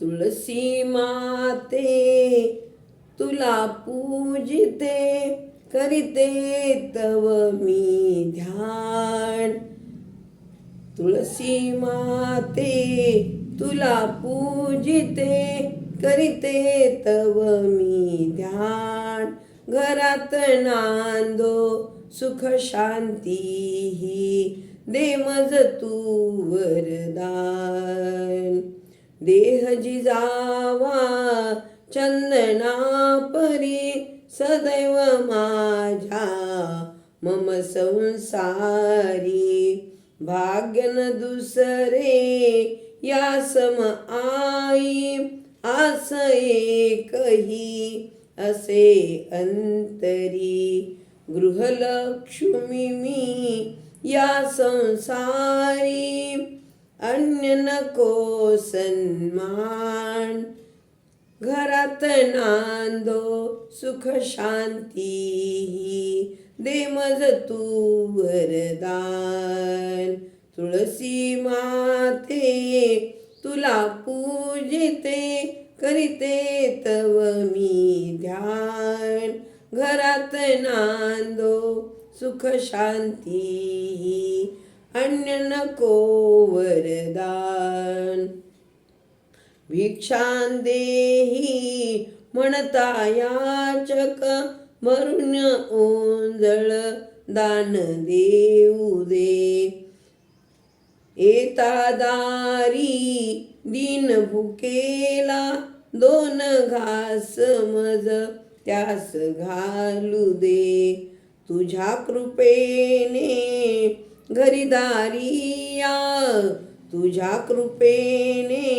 तुळसी माते तुला पूजिते करीते तव मी ध्यान. तुळसी माते तुला पूजिते करिते तव मी ध्यान. घरात नांदो सुख शांती दे मज तू वरदान. देह जिजावा चंदना परी सदैव माझ्या मम संसारी. भाग्य न दुसरे या सम आई आस एकही असे अंतरी. गृहलक्ष्मी मी या संसारी अन्य नको सन्मान घरात नांदो सुख शांती दे मज तू वरदान. तुळसी माते तुला पूजिते करीते तव मी ध्यान. घरात नांदो सुख शांती अन्य नको वरदान भिक्षां देही म्हणता याचक मरुण ओंजळ दान देऊ दे येता दारी दिन भुकेला दोन घास मज त्यास घालू दे तुझ्या कृपेने घरी तुझ्या कृपेने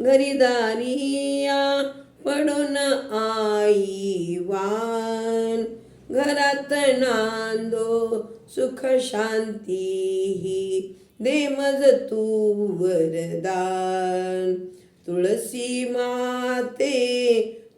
घरी पडून आई वान. घरात नांदो सुख शांती दे मज तू वरदान. तुळसी माते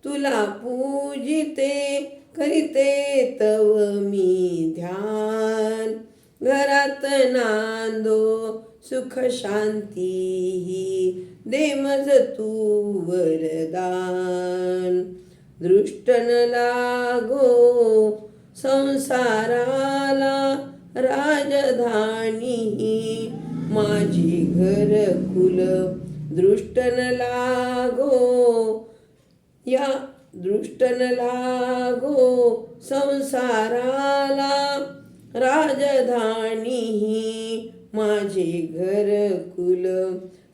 तुला पूजिते करीते तव मी ध्यान. घरात नांदो सुख शांती दे मज तू वरदान. दृष्ट न लागो संसाराला राजधानी माझी घरकुल दृष्ट न लागो. या दृष्ट न लागो संसाराला राजधानी माझे घरकुल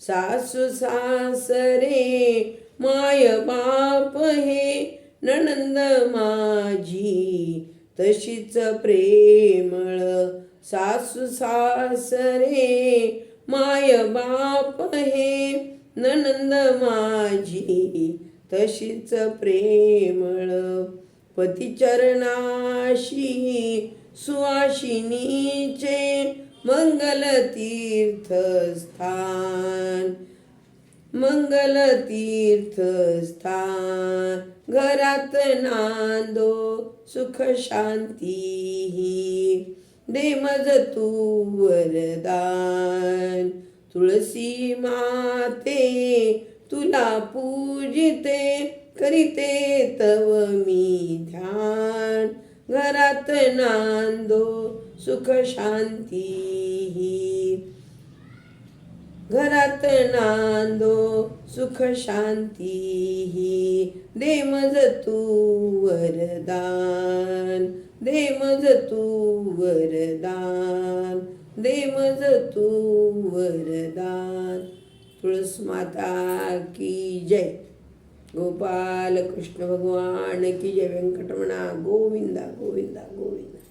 सासू सासरे माय बाप हे नणंद माझी. तशीच प्रेमळ सासू सासरे माय बाप हे ननंद माझी. तशीच प्रेमळ पतिचरणाशी सुवाशिनीचे मंगलतीर्थ स्थान मंगल घरात नांदो सुख शांती देमज तू वरदान तुळसी माते तुला पूजिते करीते तव मी ध्यान. घरात नांदो सुख शांती घरात नांदो सुख शांती देमज तू वरदान देमज तू वरदान देमज तू वरदान तुळस माता की जय. गोपाल कृष्ण भगवान की जय व्यंकटमणा गोविंदा गोविंदा गोविंदा